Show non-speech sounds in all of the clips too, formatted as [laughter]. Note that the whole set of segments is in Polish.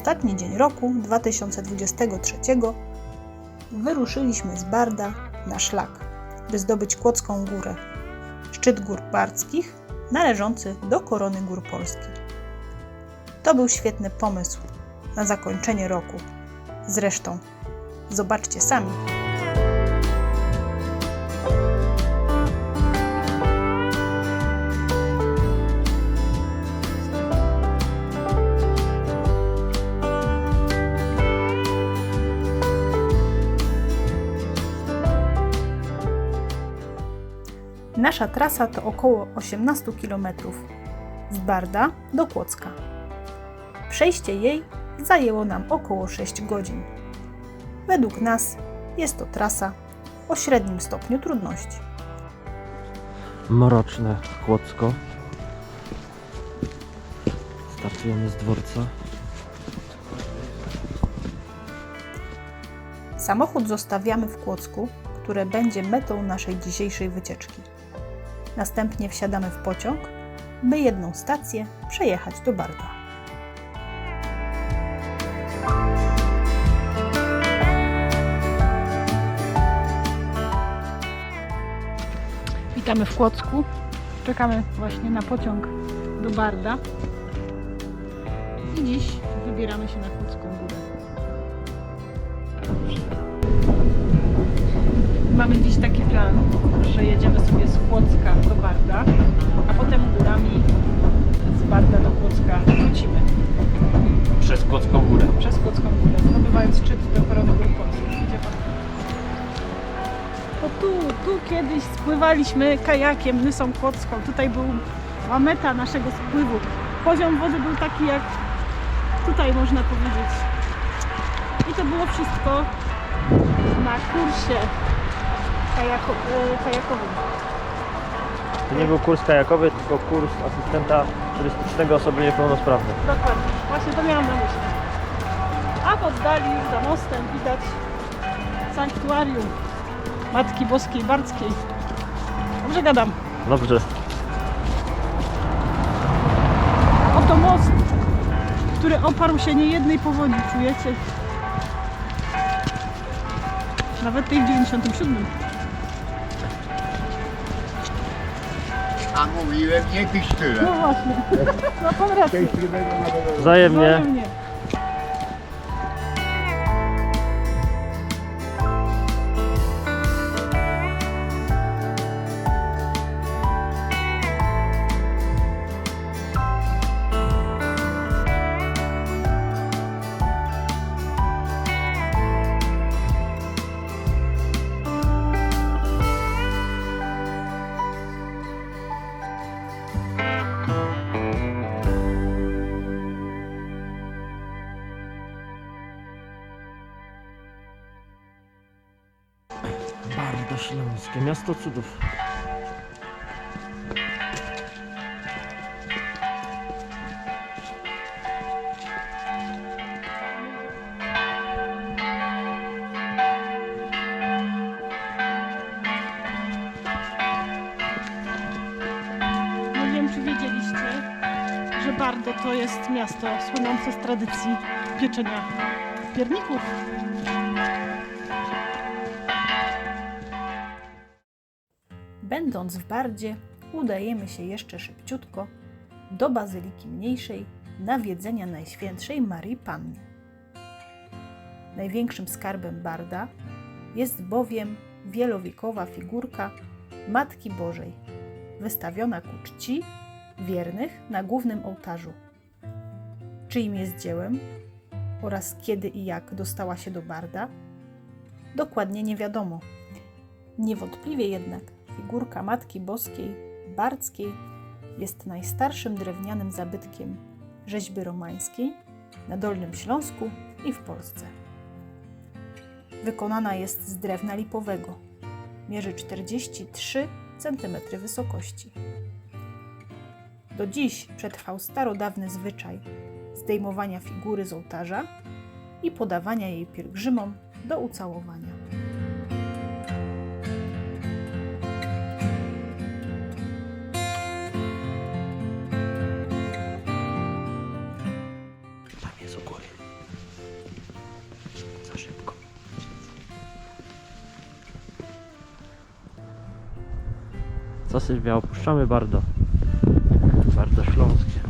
Ostatni dzień roku 2023 wyruszyliśmy z Barda na szlak, by zdobyć Kłodzką Górę, szczyt gór bardzkich należący do korony gór polskich. To był świetny pomysł na zakończenie roku. Zresztą, zobaczcie sami. Nasza trasa to około 18 km z Barda do Kłodzka. Przejście jej zajęło nam około 6 godzin. Według nas jest to trasa o średnim stopniu trudności. Mroczne Kłodzko. Startujemy z dworca. Samochód zostawiamy w Kłodzku, które będzie metą naszej dzisiejszej wycieczki. Następnie wsiadamy w pociąg, by jedną stację przejechać do Barda. Witamy w Kłodzku. Czekamy właśnie na pociąg do Barda. I dziś wybieramy się na Kłodzką Górę. Mamy dziś taki jedziemy sobie z Kłodzka do Barda, a potem górami z Barda do Kłodzka wrócimy Przez Kłodzką Górę. przez Kłodzką Górę, zdobywając szczyt do Korony Gór Polskich. Idzie pan. To tu, tu kiedyś spływaliśmy kajakiem Nysą Kłodzką. Tutaj była meta naszego spływu. Poziom wody był taki jak tutaj można powiedzieć. I to było wszystko na kursie kajako, e, kajakowym. To nie był kurs kajakowy, tylko kurs asystenta turystycznego osoby niepełnosprawnej. Dokładnie, właśnie to miałam na myśli. A w oddali już za mostem widać sanktuarium Matki Boskiej Bardzkiej. Dobrze gadam. Dobrze. Oto most, który oparł się niejednej powodzi, czujecie? Nawet tej w 97. A mówiłem nie pić tyle. No właśnie, ma pan rację. Wzajemnie. Wzajemnie. Miasto cudów. Nie wiem, czy wiedzieliście, że Bardo to jest miasto słynące z tradycji pieczenia pierników. Będąc w Bardzie, udajemy się jeszcze szybciutko do Bazyliki Mniejszej nawiedzenia Najświętszej Marii Panny. Największym skarbem Barda jest bowiem wielowiekowa figurka Matki Bożej, wystawiona ku czci wiernych na głównym ołtarzu. Czyim jest dziełem oraz kiedy i jak dostała się do Barda, dokładnie nie wiadomo. Niewątpliwie jednak figurka Matki Boskiej Bardzkiej jest najstarszym drewnianym zabytkiem rzeźby romańskiej na Dolnym Śląsku i w Polsce. Wykonana jest z drewna lipowego. Mierzy 43 cm wysokości. Do dziś przetrwał starodawny zwyczaj zdejmowania figury z ołtarza i podawania jej pielgrzymom do ucałowania. Co Sylwia, opuszczamy Bardo. Bardo Śląskie.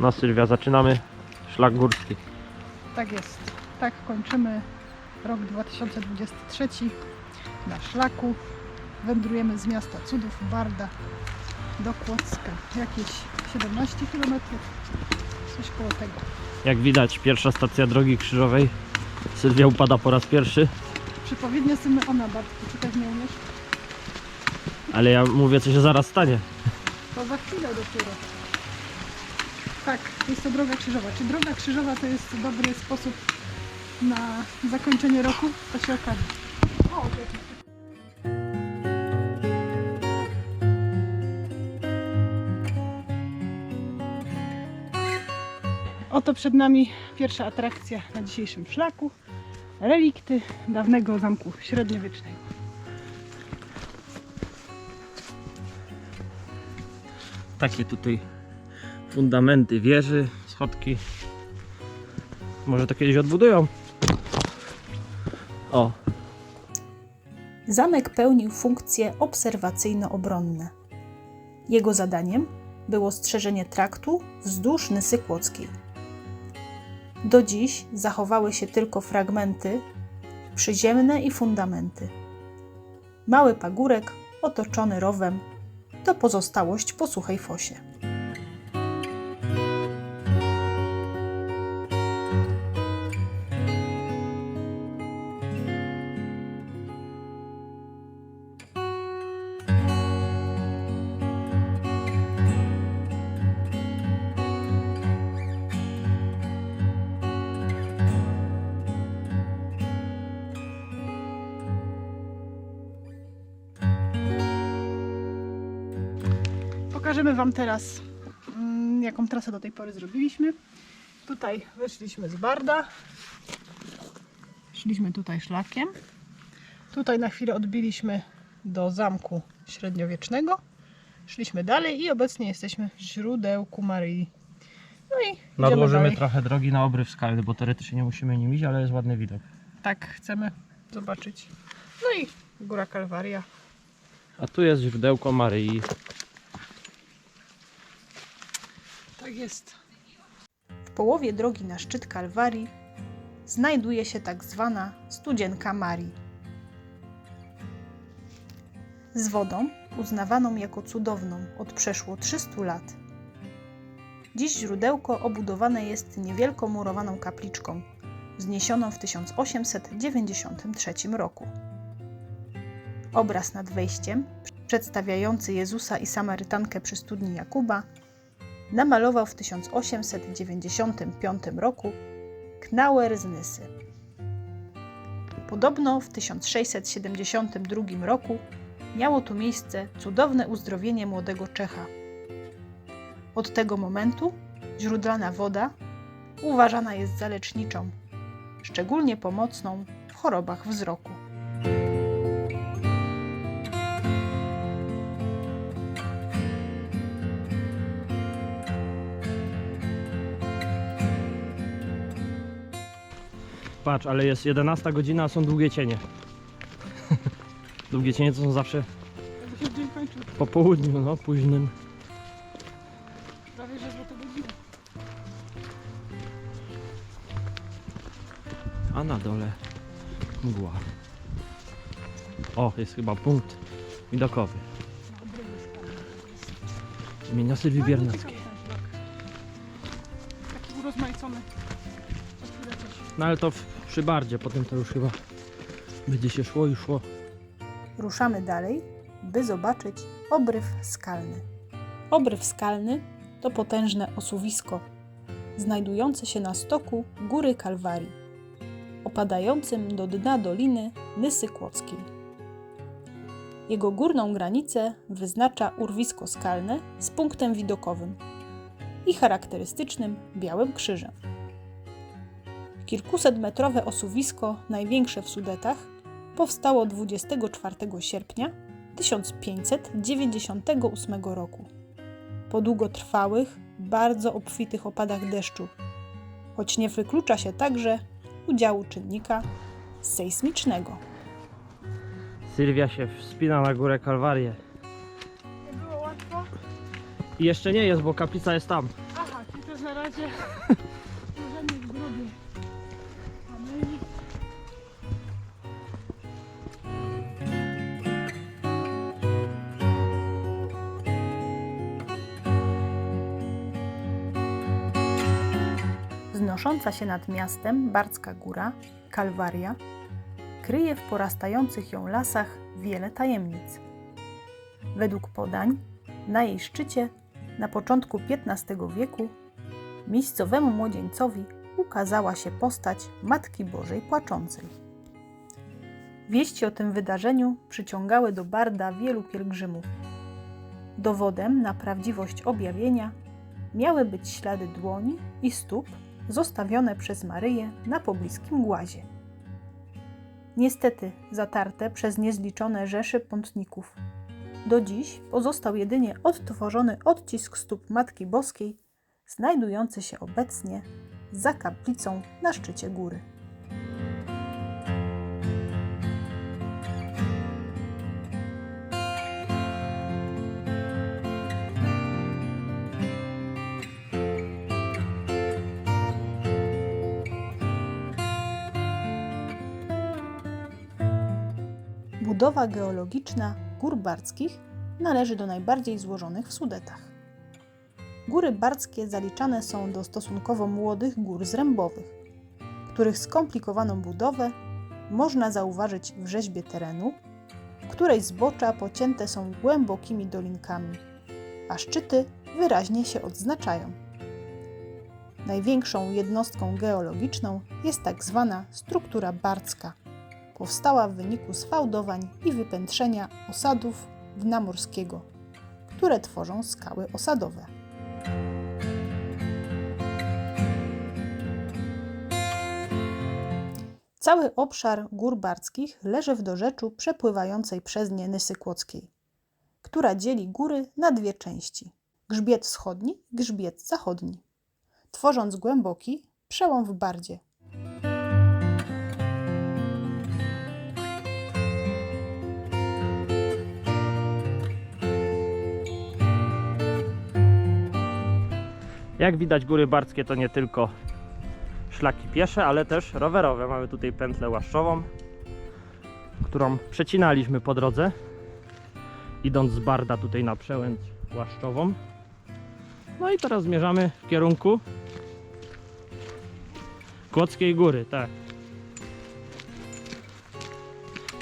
No Sylwia, zaczynamy szlak górski. Tak jest. Tak kończymy rok 2023 na szlaku. Wędrujemy z miasta cudów Barda do Kłodzka. Jakieś 17 km. Coś koło tego. Jak widać, pierwsza stacja drogi krzyżowej. Sylwia upada po raz pierwszy, Przypowiednia Symeona Bartku. Czytać nie umiesz? ale ja mówię, co się zaraz stanie. To za chwilę dopiero. Tak, jest to droga krzyżowa. Czy droga krzyżowa to jest dobry sposób na zakończenie roku? To się okaże. O, okej. Oto przed nami pierwsza atrakcja na dzisiejszym szlaku. Relikty dawnego zamku średniowiecznego. Takie tutaj fundamenty wieży, schodki. Może to kiedyś odbudują. O, Zamek pełnił funkcje obserwacyjno-obronne. Jego zadaniem było strzeżenie traktu wzdłuż Nysy Kłodzkiej. Do dziś zachowały się tylko fragmenty przyziemne i fundamenty. Mały pagórek otoczony rowem to pozostałość po suchej fosie. Pokażemy Wam teraz, mm, jaką trasę do tej pory zrobiliśmy. Tutaj wyszliśmy z Barda. Szliśmy tutaj szlakiem. Tutaj na chwilę odbiliśmy do zamku średniowiecznego. Szliśmy dalej i obecnie jesteśmy w źródełku Maryi. No i nadłożymy dalej. trochę drogi na obryw skalny, bo teoretycznie nie musimy nim iść, ale jest ładny widok. Tak, chcemy zobaczyć. No i Góra Kalwaria. A tu jest źródełko Maryi. Tak jest. W połowie drogi na szczyt Kalwarii znajduje się tak zwana Studzienka Marii. Z wodą uznawaną jako cudowną od przeszło 300 lat. Dziś źródełko obudowane jest niewielką murowaną kapliczką, wzniesioną w 1893 roku. Obraz nad wejściem, przedstawiający Jezusa i Samarytankę przy studni Jakuba, namalował w 1895 roku Knauer z Nysy. Podobno w 1672 roku miało tu miejsce cudowne uzdrowienie młodego Czecha. Od tego momentu źródlana woda uważana jest za leczniczą, szczególnie pomocną w chorobach wzroku. Patrz, ale jest 11 godzina, a są długie cienie. [laughs] długie cienie to są zawsze się dzień po południu, no późnym. Prawie że złote godziny. A na dole mgła. O, jest chyba punkt widokowy. Imienia Sylwii Biernackiej. Taki urozmaicony. Co chwilę coś. No ale to w, przy bardzie, potem to już chyba będzie się szło i szło. Ruszamy dalej, by zobaczyć obryw skalny. Obryw skalny to potężne osuwisko, znajdujące się na stoku Góry Kalwarii, opadającym do dna doliny Nysy Kłodzkiej. Jego górną granicę wyznacza urwisko skalne z punktem widokowym i charakterystycznym białym krzyżem. Kilkusetmetrowe osuwisko, największe w Sudetach, powstało 24 sierpnia 1598 roku. Po długotrwałych, bardzo obfitych opadach deszczu, choć nie wyklucza się także udziału czynnika sejsmicznego. Sylwia się wspina na górę Kalwarię. Nie było łatwo. I jeszcze nie jest, bo kaplica jest tam. Aha, czyli to na razie [laughs] Wznosząca się nad miastem Barcka Góra, Kalwaria, kryje w porastających ją lasach wiele tajemnic. Według podań, na jej szczycie na początku XV wieku miejscowemu młodzieńcowi ukazała się postać Matki Bożej Płaczącej. Wieści o tym wydarzeniu przyciągały do Barda wielu pielgrzymów. Dowodem na prawdziwość objawienia miały być ślady dłoni i stóp zostawione przez Maryję na pobliskim głazie. Niestety zatarte przez niezliczone rzeszy pątników. Do dziś pozostał jedynie odtworzony odcisk stóp Matki Boskiej, znajdujący się obecnie za kaplicą na szczycie góry. Budowa geologiczna gór barckich należy do najbardziej złożonych w Sudetach. Góry barckie zaliczane są do stosunkowo młodych gór zrębowych, których skomplikowaną budowę można zauważyć w rzeźbie terenu, w której zbocza pocięte są głębokimi dolinkami, a szczyty wyraźnie się odznaczają. Największą jednostką geologiczną jest tak zwana struktura barcka – powstała w wyniku sfałdowań i wypętrzenia osadów dna morskiego, które tworzą skały osadowe. Cały obszar gór barckich leży w dorzeczu przepływającej przez nie Nysy Kłodzkiej, która dzieli góry na dwie części: grzbiet wschodni i grzbiet zachodni, tworząc głęboki przełom w Bardzie. Jak widać, góry barckie to nie tylko szlaki piesze, ale też rowerowe. Mamy tutaj pętlę łaszczową, którą przecinaliśmy po drodze, idąc z Barda tutaj na przełęcz łaszczową. No i teraz zmierzamy w kierunku Kłodzkiej Góry, tak.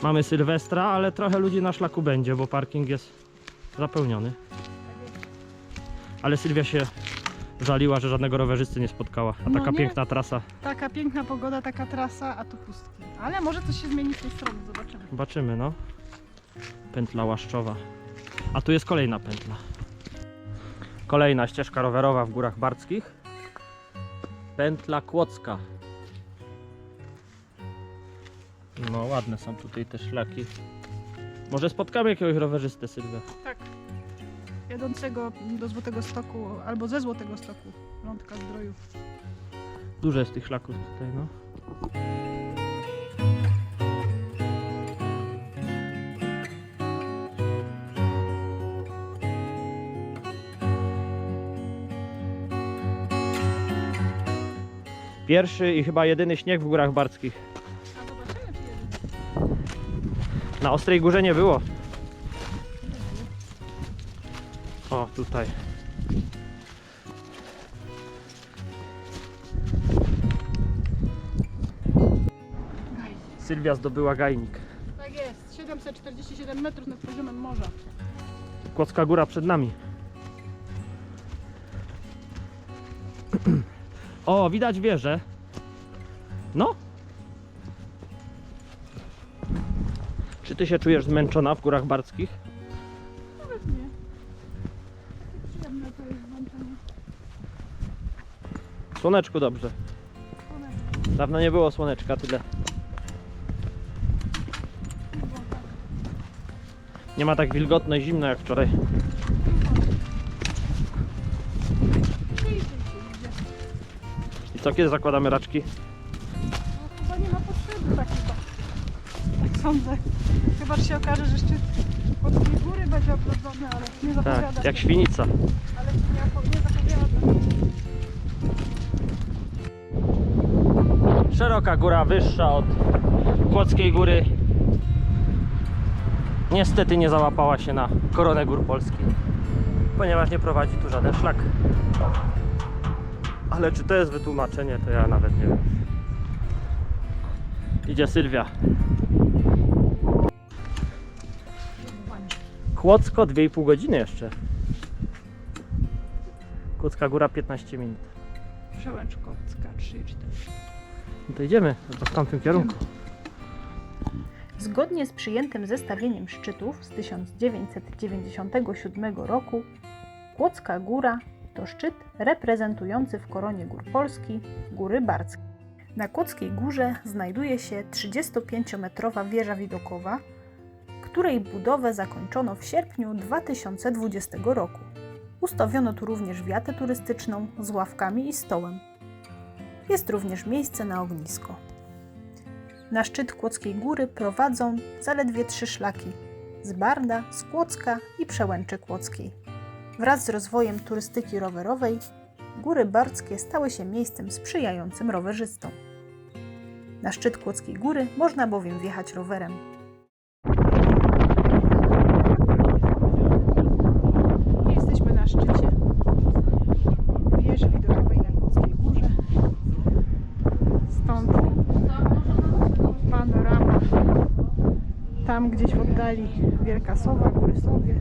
Mamy Sylwestra, ale trochę ludzi na szlaku będzie, bo parking jest zapełniony. Ale Sylwia się żaliła, że żadnego rowerzysty nie spotkała. A No taka nie. piękna trasa. Taka piękna pogoda, taka trasa, a tu pustki. Ale może coś się zmieni w tej stronie, zobaczymy. Zobaczymy, no. Pętla łaszczowa. A tu jest kolejna pętla. Kolejna ścieżka rowerowa w Górach Barckich. Pętla Kłodzka. No ładne są tutaj te szlaki. Może spotkamy jakiegoś rowerzystę, Sylwia. Jadącego do Złotego Stoku albo ze Złotego Stoku, lądka zdrojów. Dużo jest tych szlaków tutaj, no. Pierwszy i chyba jedyny śnieg w Górach Barckich. A zobaczymy, czy jest. Na Ostrej Górze nie było. Tutaj. Sylwia zdobyła gajnik. Tak jest, 747 metrów nad poziomem morza. Kłodzka Góra przed nami. O, widać wieżę. No. Czy ty się czujesz zmęczona w Górach Barckich? Słoneczku dobrze. Dawno nie było słoneczka tyle. Nie ma tak wilgotno i zimno jak wczoraj. I Co, kiedy zakładamy raczki? No, chyba nie ma potrzeby takiego. Tak sądzę. Chyba, że się okaże, że szczyt Kłodzkiej Góry będzie obrodzony, ale nie zapowiada Tak, jak świnica. Ale nie, Szeroka góra, wyższa od Kłodzkiej Góry. Niestety nie załapała się na koronę gór polskich, ponieważ nie prowadzi tu żaden szlak. Ale czy to jest wytłumaczenie, to ja nawet nie wiem. Idzie Sylwia. Kłodzko 2,5 godziny jeszcze. Kłodzka Góra 15 minut. Przełęcz Kłodzka 3 4. No to idziemy w tamtym kierunku. Zgodnie z przyjętym zestawieniem szczytów z 1997 roku, Kłodzka Góra to szczyt reprezentujący w koronie gór Polski góry Barskie. Na Kłodzkiej Górze znajduje się 35-metrowa wieża widokowa, której budowę zakończono w sierpniu 2020 roku. Ustawiono tu również wiatę turystyczną z ławkami i stołem. Jest również miejsce na ognisko. Na szczyt Kłodzkiej Góry prowadzą zaledwie trzy szlaki z Barda, z Kłodzka i Przełęczy Kłodzkiej. Wraz z rozwojem turystyki rowerowej góry bardzkie stały się miejscem sprzyjającym rowerzystom. Na szczyt Kłodzkiej Góry można bowiem wjechać rowerem. Jesteśmy na szczycie wieży widokowej na Kłodzkiej Górze. Stąd panorama. Tam gdzieś w oddali Wielka Sowa, Góry Sowie.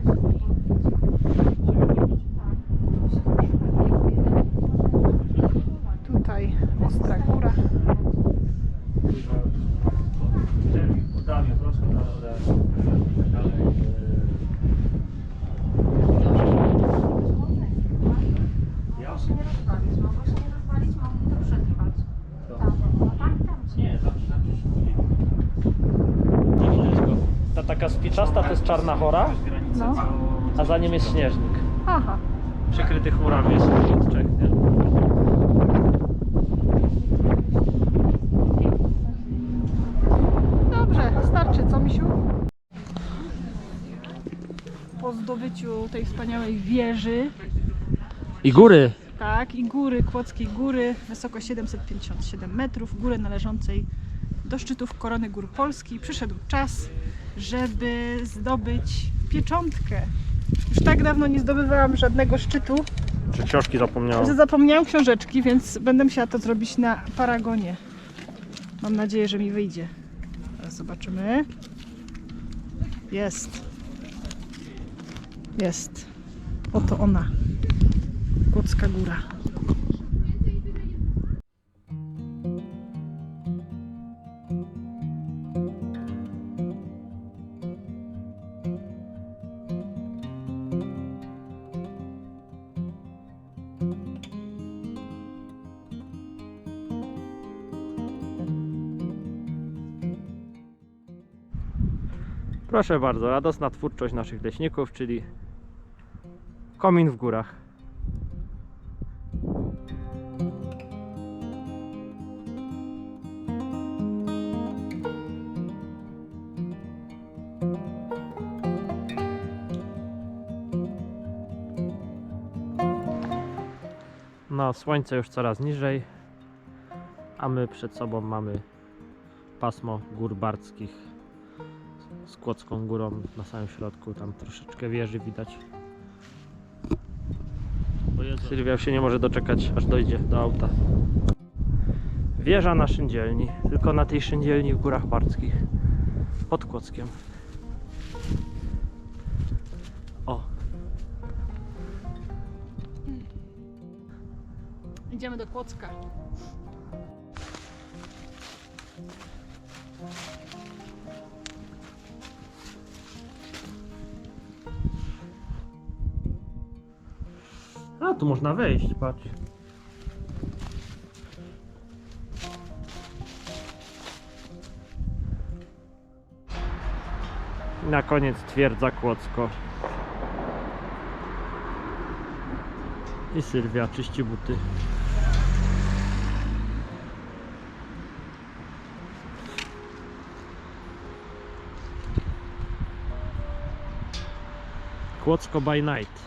Tutaj Ostra Góra. Ta taka spiczasta to jest czarna chora, No. a za nim jest śnieżnik. Aha. Przykryty chmurami jest od trzech, nie? Dobrze, starczy, co misiu? Po zdobyciu tej wspaniałej wieży, I góry. tak, i góry, Kłodzkiej Góry, wysoko 757 metrów, góry należącej do szczytów Korony Gór Polski, przyszedł czas, żeby zdobyć pieczątkę. Już tak dawno nie zdobywałam żadnego szczytu, Czy książki zapomniałem? że zapomniałam książeczki, więc będę musiała to zrobić na paragonie. Mam nadzieję, że mi wyjdzie. Teraz zobaczymy. Jest. Jest. Oto ona. Kłodzka Góra. Proszę bardzo, radosna twórczość naszych leśników, czyli komin w górach. No, słońce już coraz niżej, a my przed sobą mamy pasmo gór bardzkich z Kłodzką Górą na samym środku, tam troszeczkę wieży widać. Sylwia się nie może doczekać, aż dojdzie do auta. Wieża na szyndzielni, tylko na tej szyndzielni w Górach Bardzkich, pod Kłodzkiem. O, Idziemy do Kłodzka. tu można wejść, patrz. Na koniec twierdza Kłodzko. I Sylwia czyści buty. Kłodzko by night.